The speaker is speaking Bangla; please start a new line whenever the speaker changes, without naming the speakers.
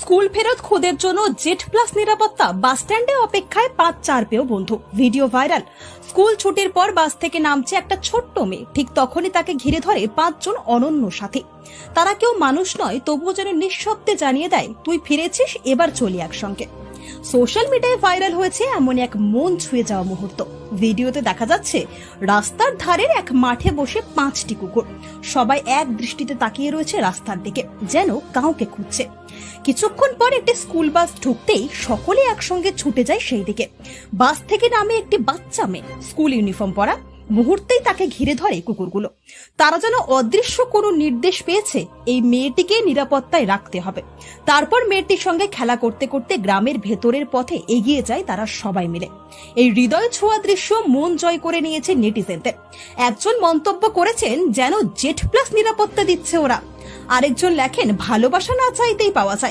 স্কুল ফেরত খোদের জন্য জেট প্লাস নিরাপত্তা বাস স্ট্যান্ডে অপেক্ষায় পাঁচ চার পেও বন্ধু। Video viral. স্কুল ছুটির পর বাস থেকে নামছে একটা ছোট্ট মেয়ে। ঠিক তখনই তাকে ঘিরে ধরে পাঁচজন অনন্য সাথী। তারা কেউ মানুষ নয়, তবুও যেন নিঃশব্দে জানিয়ে দেয়, তুই ফিরেছিস, এবার চলি একসঙ্গে। সোশ্যাল মিডিয়ায় ভাইরাল হয়েছে এমন এক মন ছুঁয়ে যাওয়া মুহূর্ত। ভিডিওতে দেখা যাচ্ছে, রাস্তার ধারের এক মাঠে বসে পাঁচটি কুকুর। সবাই এক দৃষ্টিতে তাকিয়ে রয়েছে রাস্তার দিকে, যেন কাউকে খুঁজছে। কিছুক্ষণ পর একটি স্কুল বাস ঢুকতেই সকলে একসঙ্গে ছুটে যায় সেই দিকে। বাস থেকে নামে একটি বাচ্চা মেয়ে, স্কুল ইউনিফর্ম পরা। মুহূর্তেই তাকে ঘিরে ধরে কুকুরগুলো। তারা যেন অদৃশ্য কোনো নির্দেশ পেয়েছে, এই মেয়েটিকে নিরাপত্তায় রাখতে হবে। তারপর মেয়েটির সঙ্গে খেলা করতে করতে গ্রামের ভেতরের পথে এগিয়ে যায় তারা সবাই মিলে। এই হৃদয় ছোঁয়া দৃশ্য মন জয় করে নিয়েছে নেটিজেনদের। একজন মন্তব্য করেছেন যেন জেট প্লাস নিরাপত্তা দিচ্ছে ওরা। আরেকজন লেখেন, ভালোবাসা না চাইতেই পাওয়া যায়।